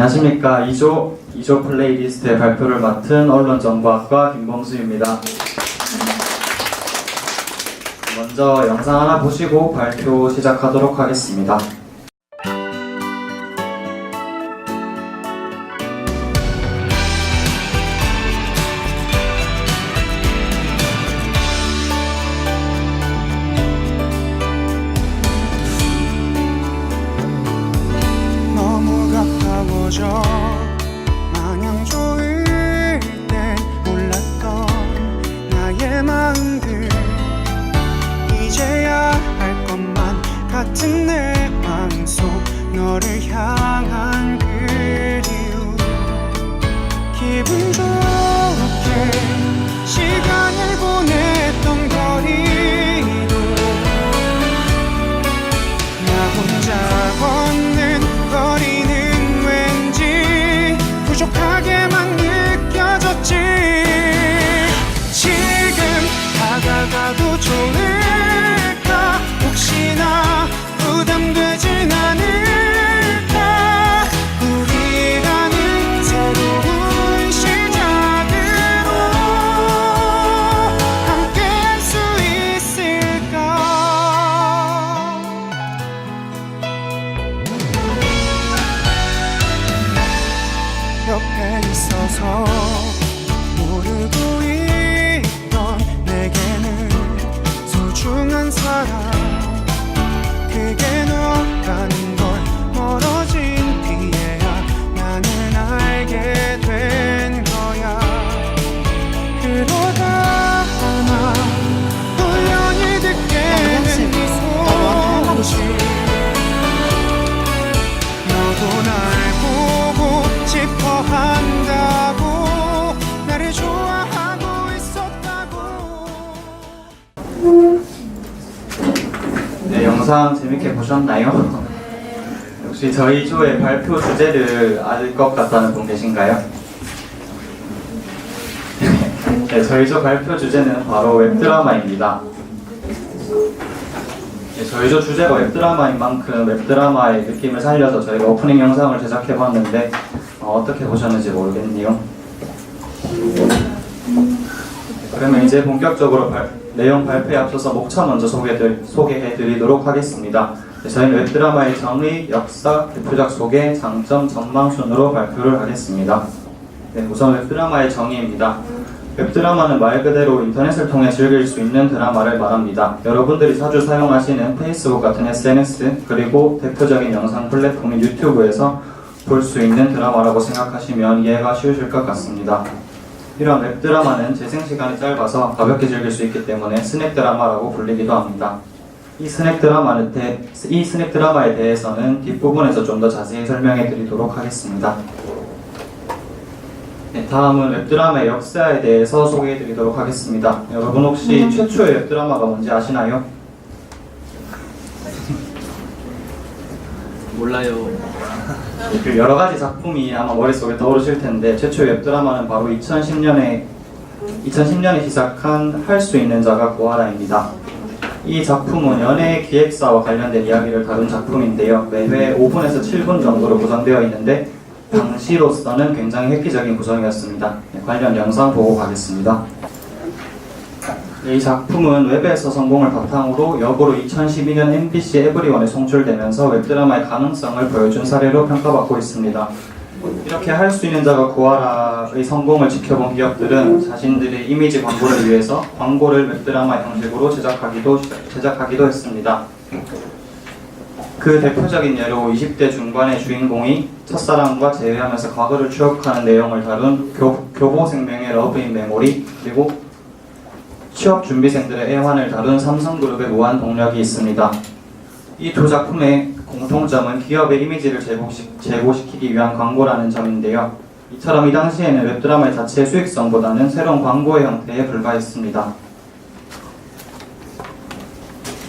안녕하십니까 2조 2조 플레이리스트의 발표를 맡은 언론정보학과 김범수입니다. 먼저 영상 하나 보시고 발표 시작하도록 하겠습니다. 영상 재밌게 보셨나요? 혹시 저희 조의 발표 주제를 알 것 같다는 분 계신가요? 네, 저희 조 발표 주제는 바로 웹드라마입니다. 네, 저희 조 주제가 웹드라마인 만큼 웹드라마의 느낌을 살려서 저희가 오프닝 영상을 제작해봤는데 어, 어떻게 보셨는지 모르겠네요. 그러면 이제 본격적으로 발- 내용 발표에 앞서서 목차 먼저 소개해, 소개해드리도록 하겠습니다. 네, 저희는 웹드라마의 정의, 역사, 대표작 소개, 장점, 전망 순으로 발표를 하겠습니다. 네, 우선 웹드라마의 정의입니다. 웹드라마는 말 그대로 인터넷을 통해 즐길 수 있는 드라마를 말합니다. 여러분들이 자주 사용하시는 페이스북 같은 SNS, 그리고 대표적인 영상 플랫폼인 유튜브에서 볼 수 있는 드라마라고 생각하시면 이해가 쉬우실 것 같습니다. 이러한 웹드라마는 재생 시간이 짧아서 가볍게 즐길 수 있기 때문에 스낵 드라마라고 불리기도 합니다. 이 스낵 드라마는 대, 이 스낵 드라마에 대해서는 뒷부분에서 좀 더 자세히 설명해 드리도록 하겠습니다. 네, 다음은 웹드라마의 역사에 대해서 소개해 드리도록 하겠습니다. 여러분 혹시 최초의 웹드라마가 뭔지 아시나요? 몰라요. 그 여러 가지 작품이 아마 머릿속에 떠오르실 텐데 최초의 웹드라마는 바로 2010년에 2010년에 시작한 할 수 있는 자가 고아라입니다. 이 작품은 연예 기획사와 관련된 이야기를 다룬 작품인데요. 매회 5분에서 7분 정도로 구성되어 있는데 당시로서는 굉장히 획기적인 구성이었습니다. 네, 관련 영상 보고 가겠습니다. 이 작품은 웹에서 성공을 바탕으로 역으로 2012년 MBC 에브리원에 송출되면서 웹드라마의 가능성을 보여준 사례로 평가받고 있습니다. 이렇게 할 수 있는 자가 구하라의 성공을 지켜본 기업들은 자신들의 이미지 광고를 위해서 광고를 웹드라마 형식으로 제작하기도, 제작하기도 했습니다. 그 대표적인 예로 20대 중반의 주인공이 첫사랑과 재회하면서 과거를 추억하는 내용을 다룬 교, 교보생명의 러브 인 메모리 그리고 취업 준비생들의 애환을 다룬 삼성그룹의 무한 동력이 있습니다. 이 두 작품의 공통점은 기업의 이미지를 제고시, 제고시키기 위한 광고라는 점인데요. 이처럼 이 당시에는 웹드라마의 자체의 수익성보다는 새로운 광고의 형태에 불과했습니다.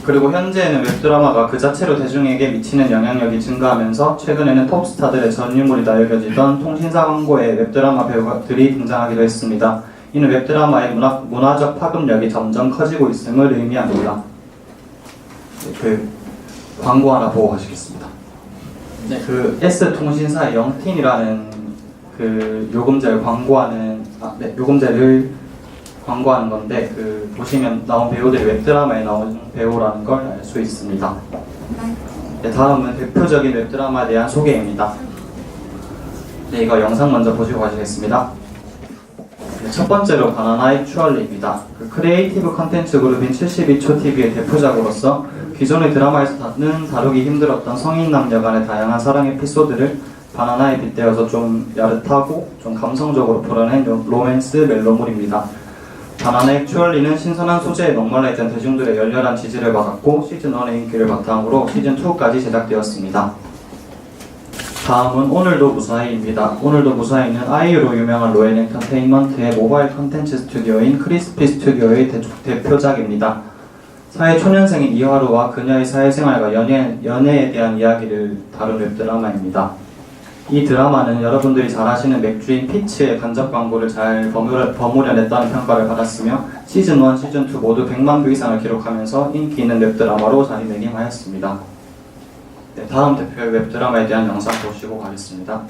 그리고 현재는 웹드라마가 그 자체로 대중에게 미치는 영향력이 증가하면서 최근에는 톱스타들의 전유물이다 여겨지던 통신사 광고에 웹드라마 배우들이 등장하기도 했습니다. 이는 웹드라마의 문화, 문화적 파급력이 점점 커지고 있음을 의미합니다. 네, 그 광고 하나 보고 가시겠습니다. 네, 그 S 통신사의 영틴이라는 그 요금제를 광고하는 아, 네, 요금제를 광고하는 건데 그 보시면 나온 배우들이 웹드라마에 나온 배우라는 걸 알 수 있습니다. 네, 다음은 대표적인 웹드라마에 대한 소개입니다. 네, 이거 영상 먼저 보시고 가시겠습니다. 네, 첫 번째로 바나나의 추얼리입니다. 그 크리에이티브 컨텐츠 그룹인 72초 TV의 대표작으로서 기존의 드라마에서는 다루기 힘들었던 성인 남녀 간의 다양한 사랑 에피소드를 바나나에 빗대어서 좀 야릇하고 좀 감성적으로 풀어낸 로- 로맨스 멜로물입니다. 바나나의 추얼리는 신선한 소재에 목말라 있던 대중들의 열렬한 지지를 받았고 시즌 1의 인기를 바탕으로 시즌 2까지 제작되었습니다. 다음은 오늘도 무사히입니다. 오늘도 무사히는 아이유로 유명한 로엔 엔터테인먼트의 모바일 컨텐츠 스튜디오인 크리스피 스튜디오의 대- 대표작입니다. 사회 초년생인 이하루와 그녀의 사회생활과 연애, 연애에 대한 이야기를 다룬 웹드라마입니다. 이 드라마는 여러분들이 잘 아시는 맥주인 피치의 간접 광고를 잘 버무려, 버무려냈다는 평가를 받았으며 시즌1, 시즌2 모두 100만 뷰 이상을 기록하면서 인기 있는 웹드라마로 자리매김하였습니다. 네, 다음 대표의 웹드라마에 대한 영상 보시고 가겠습니다.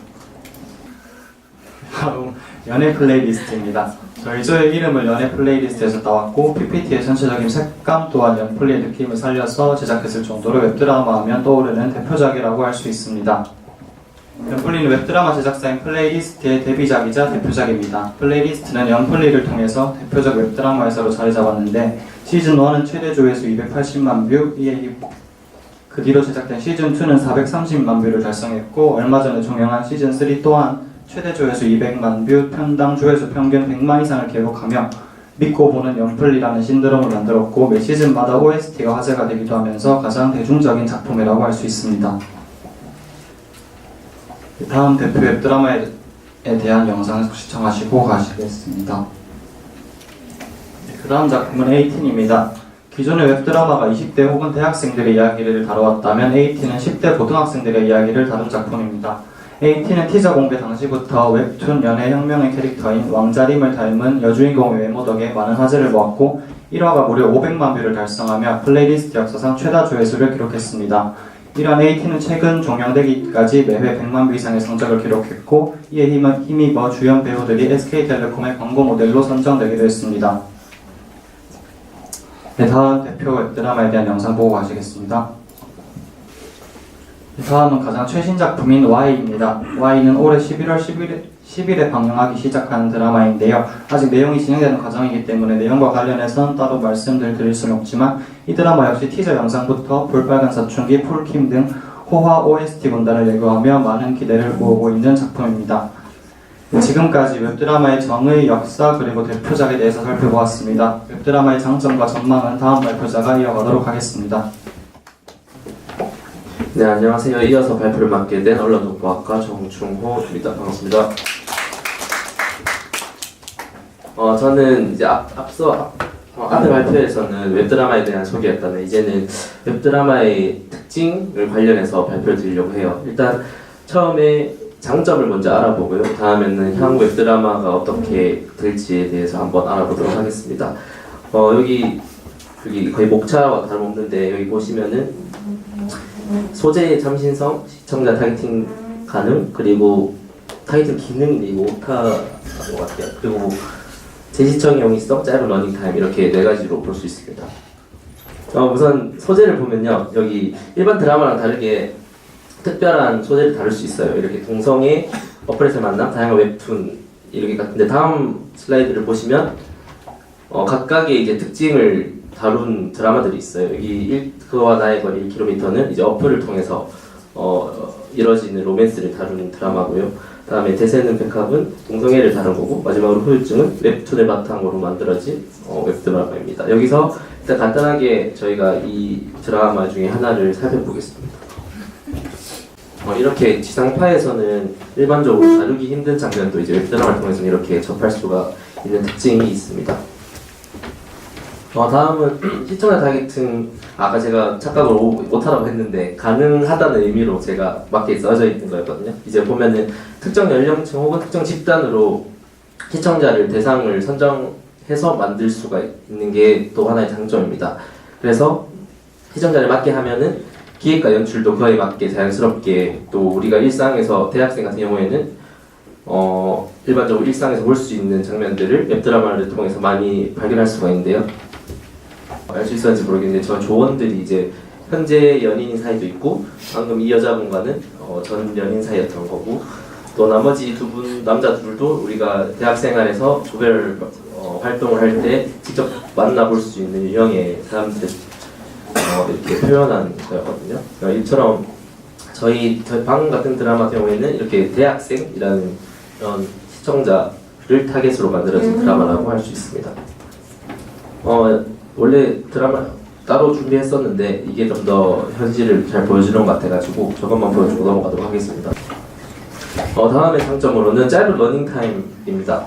바로 연애 플레이리스트입니다. 저희 조의 이름을 연애 플레이리스트에서 따왔고 PPT의 전체적인 색감 또한 연플리의 느낌을 살려서 제작했을 정도로 웹드라마 하면 떠오르는 대표작이라고 할 수 있습니다. 연플리는 웹드라마 제작사인 플레이리스트의 데뷔작이자 대표작입니다. 플레이리스트는 연플리를 통해서 대표적 웹드라마 회사로 자리 잡았는데 시즌 1은 최대 조회수 280만 뷰, 그 뒤로 제작된 시즌2는 430만 뷰를 달성했고 얼마 전에 종영한 시즌3 또한 최대 조회수 200만 뷰, 편당 조회수 평균 100만 이상을 기록하며 믿고 보는 연플리라는 신드롬을 만들었고 매 시즌마다 OST가 화제가 되기도 하면서 가장 대중적인 작품이라고 할 수 있습니다. 다음 대표 웹드라마에 대한 영상을 시청하시고 가시겠습니다. 그 다음 작품은 에이틴입니다. 기존의 웹드라마가 20대 혹은 대학생들의 이야기를 다루었다면 에이틴은 10대 고등학생들의 이야기를 다룬 작품입니다. 에이틴은 티저 공개 당시부터 웹툰 연애 혁명의 캐릭터인 왕자림을 닮은 여주인공의 외모 덕에 많은 화제를 모았고 1화가 무려 500만 뷰를 달성하며 플레이리스트 역사상 최다 조회수를 기록했습니다. 이러한 에이틴은 최근 종영되기까지 매회 100만 뷰 이상의 성적을 기록했고 이에 힘- 힘입어 주연 배우들이 SK텔레콤의 광고 모델로 선정되기도 했습니다. 네, 다음 대표 웹드라마에 대한 영상 보고 가시겠습니다. 네, 다음은 가장 최신 작품인 Y입니다. Y는 올해 11월 11일, 10일에 방영하기 시작하는 드라마인데요. 아직 내용이 진행되는 과정이기 때문에 내용과 관련해서는 따로 말씀을 드릴 수는 없지만 이 드라마 역시 티저 영상부터 볼빨간 사춘기, 폴킴 등 호화 OST 군단을 예고하며 많은 기대를 모으고 있는 작품입니다. 지금까지 웹드라마의 정의, 역사 그리고 대표작에 대해서 살펴보았습니다. 웹드라마의 장점과 전망은 다음 발표자가 이어가도록 하겠습니다. 네, 안녕하세요. 이어서 발표를 맡게 된 언론정보학과 정충호입니다. 반갑습니다. 어, 저는 이제 앞, 앞서 앞, 어, 앞에 발표에서는 웹드라마에 대한 소개였다면 이제는 웹드라마의 특징을 관련해서 발표를 드리려고 해요. 일단 처음에 장점을 먼저 알아보고요. 다음에는 향후 웹드라마가 어떻게 될지에 대해서 한번 알아보도록 하겠습니다. 어, 여기 여기 거의 목차와 다름없는데 여기 보시면은 소재의 참신성, 시청자 타겟팅 가능, 그리고 타이틀 기능이 오타인 것 같아요. 그리고 재시청 용이성, 짧은 러닝타임 이렇게 네 가지로 볼 수 있습니다. 어, 우선 소재를 보면요. 여기 일반 드라마랑 다르게 특별한 소재를 다룰 수 있어요. 이렇게 동성애, 어플에서 만남, 다양한 웹툰 이렇게 같은데 다음 슬라이드를 보시면 어, 각각의 이제 특징을 다룬 드라마들이 있어요. 여기 일, 그와 나의 거리 1km는 이제 어플을 통해서 어, 이뤄지는 로맨스를 다루는 드라마고요. 다음에 대세는 백합은 동성애를 다룬 거고 마지막으로 후유증은 웹툰을 바탕으로 만들어진 어, 웹드라마입니다. 여기서 일단 간단하게 저희가 이 드라마 중에 하나를 살펴보겠습니다. 어, 이렇게 지상파에서는 일반적으로 다루기 힘든 장면도 이제 웹드라마를 통해서 이렇게 접할 수가 있는 특징이 있습니다. 어, 다음은 시청자 타겟팅 아까 제가 착각을 오- 못하라고 했는데 가능하다는 의미로 제가 맞게 써져 있는 거였거든요. 이제 보면은 특정 연령층 혹은 특정 집단으로 시청자를 대상을 선정해서 만들 수가 있는 게 또 하나의 장점입니다. 그래서 시청자를 맞게 하면은 기획과 연출도 그에 맞게 자연스럽게 또 우리가 일상에서 대학생 같은 경우에는 어, 일반적으로 일상에서 볼 수 있는 장면들을 웹드라마를 통해서 많이 발견할 수가 있는데요. 알 수 있었는지 모르겠는데 저 조원들이 이제 현재 연인인 사이도 있고 방금 이 여자분과는 어, 전 연인 사이였던 거고 또 나머지 두 분 남자 둘도 우리가 대학 생활에서 조별 어, 활동을 할 때 직접 만나볼 수 있는 유형의 사람들 어, 이렇게 표현한 거였거든요. 그러니까 이처럼 저희 방 같은 드라마 경우에는 이렇게 대학생이라는 이런 시청자를 타겟으로 만들어진 드라마라고 할 수 있습니다. 어 원래 드라마 따로 준비했었는데 이게 좀 더 현실을 잘 보여주는 것 같아가지고 저것만 보여주고 넘어가도록 하겠습니다. 어 다음의 장점으로는 짧은 러닝 타임입니다.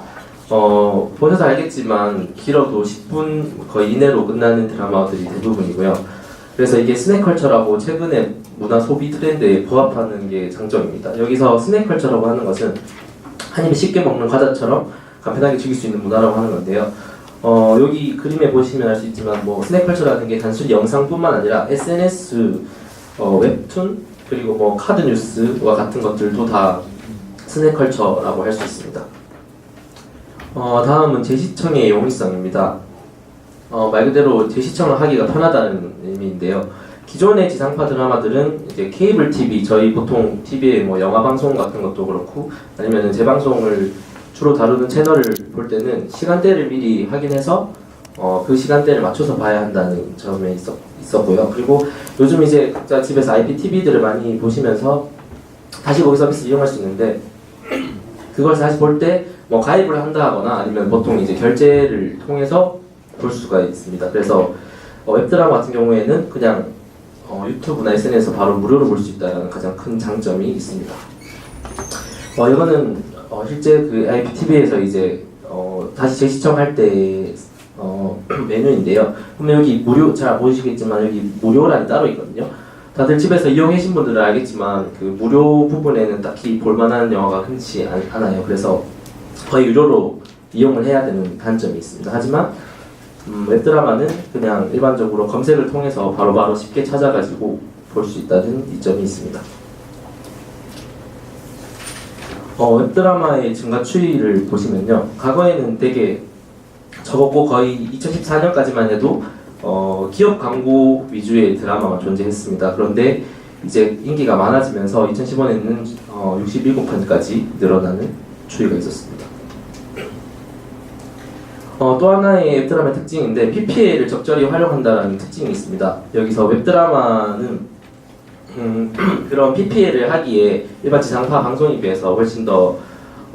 어 보셔서 알겠지만 길어도 10분 거의 이내로 끝나는 드라마들이 대부분이고요. 그래서 이게 스낵컬처라고 최근에 문화 소비 트렌드에 부합하는 게 장점입니다. 여기서 스낵컬처라고 하는 것은 한 입에 쉽게 먹는 과자처럼 간편하게 즐길 수 있는 문화라고 하는 건데요. 어, 여기 그림에 보시면 알 수 있지만 뭐 스낵컬처라는 게 단순히 영상뿐만 아니라 SNS, 어, 웹툰 그리고 뭐 카드 뉴스와 같은 것들도 다 스낵컬처라고 할 수 있습니다. 어, 다음은 재시청의 용이성입니다. 어, 말 그대로 재시청을 하기가 편하다는 의미인데요. 기존의 지상파 드라마들은 이제 케이블 TV, 저희 보통 TV의 뭐 영화 방송 같은 것도 그렇고 아니면 재방송을 주로 다루는 채널을 볼 때는 시간대를 미리 확인해서 어, 그 시간대를 맞춰서 봐야 한다는 점에 있었, 있었고요. 그리고 요즘 이제 각자 집에서 IPTV들을 많이 보시면서 다시 거기 서비스 이용할 수 있는데 그걸 다시 볼 때 뭐 가입을 한다거나 아니면 보통 이제 결제를 통해서 볼 수가 있습니다. 그래서 어, 웹드라마 같은 경우에는 그냥 어, 유튜브나 SNS에서 바로 무료로 볼 수 있다는 가장 큰 장점이 있습니다. 어, 이거는 어, 실제 그 IPTV에서 이제 어, 다시 재시청할 때 어, 메뉴인데요. 그러면 여기 무료 잘 보이시겠지만 여기 무료란이 따로 있거든요. 다들 집에서 이용하신 분들은 알겠지만 그 무료 부분에는 딱히 볼만한 영화가 흔치 않, 않아요. 그래서 거의 유료로 이용을 해야 되는 단점이 있습니다. 하지만 음, 웹드라마는 그냥 일반적으로 검색을 통해서 바로 바로 쉽게 찾아가지고 볼 수 있다는 이점이 있습니다. 어, 웹드라마의 증가 추이를 보시면요. 과거에는 되게 적었고 거의 2014년까지만 해도 어, 기업 광고 위주의 드라마가 존재했습니다. 그런데 이제 인기가 많아지면서 2015년에는 어, 67건까지 늘어나는 추이가 있었습니다. 어, 또 하나의 웹드라마의 특징인데 PPL을 적절히 활용한다는 특징이 있습니다. 여기서 웹드라마는 음, 그런 PPL을 하기에 일반 지상파 방송에 비해서 훨씬 더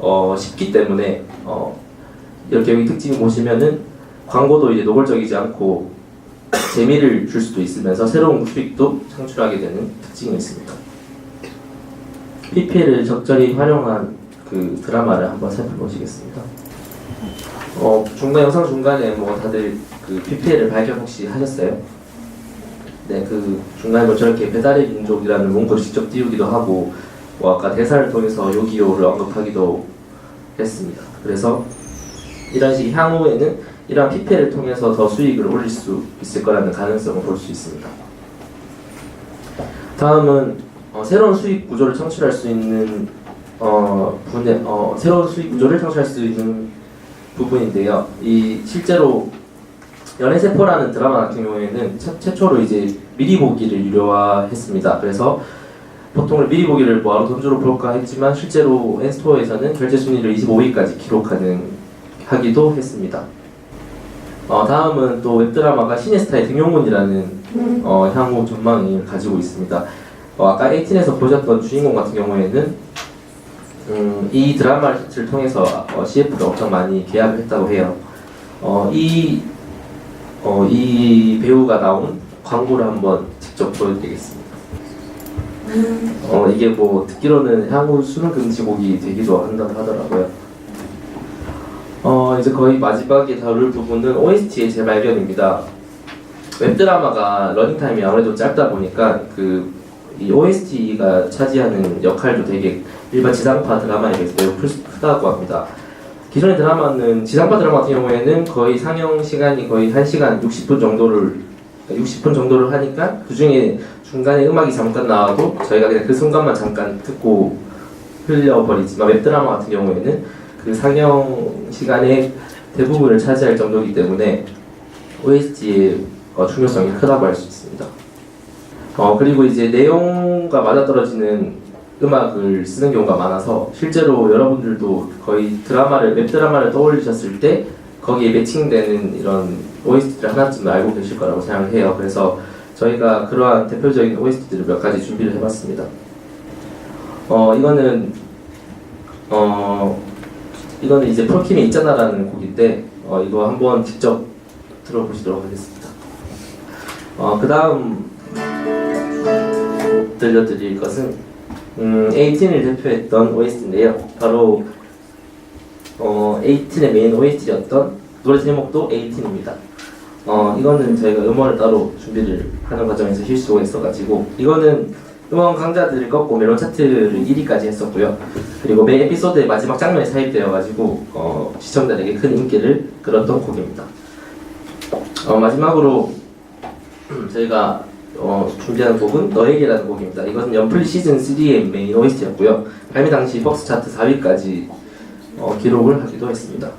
어, 쉽기 때문에 어, 이렇게 여기 특징 보시면은 광고도 이제 노골적이지 않고 재미를 줄 수도 있으면서 새로운 수익도 창출하게 되는 특징이 있습니다. PPL을 적절히 활용한 그 드라마를 한번 살펴보시겠습니다. 어, 중간 영상 중간에 뭐 다들 그 PPL을 발견 혹시 하셨어요? 네, 그 중간에 뭐 저렇게 배달의 민족이라는 문구를 직접 띄우기도 하고 뭐 아까 대사를 통해서 요기요를 언급하기도 했습니다. 그래서 이런 식의 향후에는 이러한 PPL을 통해서 더 수익을 올릴 수 있을 거라는 가능성을 볼 수 있습니다. 다음은 어, 새로운 수익 구조를 창출할 수 있는 어, 분야, 어, 새로운 수익 구조를 창출할 수 있는 부분인데요. 이 실제로 연애세포라는 드라마 같은 경우에는 최, 최초로 이제 미리 보기를 유료화했습니다. 그래서 보통은 미리 보기를 뭐하러 돈 주러 볼까 했지만 실제로 엔스토어에서는 결제 순위를 25위까지 기록하는 하기도 했습니다. 어, 다음은 또 웹드라마가 신의 스타의 등용문이라는 어, 향후 전망을 가지고 있습니다. 어, 아까 18에서 보셨던 주인공 같은 경우에는 음, 이 드라마를 통해서 어, CF를 엄청 많이 계약을 했다고 해요. 어, 이, 어, 이 배우가 나온 광고를 한번 직접 보여드리겠습니다. 어, 이게 뭐 듣기로는 향후 수능 금지곡이 되기도 한다고 하더라고요. 어, 이제 거의 마지막에 다룰 부분은 OST의 재발견입니다. 웹드라마가 러닝타임이 아무래도 짧다 보니까 그 이 OST가 차지하는 역할도 되게 일반 지상파 드라마에 비해서 매우 클- 크다고 합니다. 기존의 드라마는 지상파 드라마 같은 경우에는 거의 상영 시간이 거의 1시간 60분 정도를 60분 정도를 하니까 그 중에 중간에 음악이 잠깐 나와도 저희가 그냥 그 순간만 잠깐 듣고 흘려버리지만 웹드라마 같은 경우에는 그 상영 시간의 대부분을 차지할 정도이기 때문에 OST의 어, 중요성이 크다고 할 수 있습니다. 어 그리고 이제 내용과 맞아떨어지는 음악을 쓰는 경우가 많아서 실제로 여러분들도 거의 드라마를 웹 드라마를 떠올리셨을 때 거기에 매칭되는 이런 OST를 하나쯤 알고 계실 거라고 생각해요. 그래서 저희가 그러한 대표적인 OST들을 몇 가지 준비를 해봤습니다. 어 이거는 어 이거는 이제 프로킴이 있잖아라는 곡인데 어 이거 한번 직접 들어보시도록 하겠습니다. 어 그 다음 들려드릴 것은 음, 18을 대표했던 OST인데요. 바로 어, 18의 메인 OST였던 노래 제목도 18입니다. 어, 이거는 저희가 음원을 따로 준비를 하는 과정에서 실수가 있어가지고 이거는 음원 강자들을 꺾고 멜론 차트를 1위까지 했었고요. 그리고 매 에피소드의 마지막 장면에 삽입되어가지고 어, 시청자들에게 큰 인기를 끌었던 곡입니다. 어, 마지막으로 저희가 어, 준비한 곡은 너에게라는 곡입니다. 이것은 연플 시즌 3의 메인 OST였고요. 발매 당시 박스 차트 4위까지 어, 기록을 하기도 했습니다.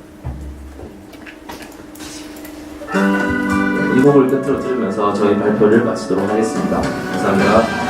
이 곡을 끝으로 들으면서 저희 발표를 마치도록 하겠습니다. 감사합니다.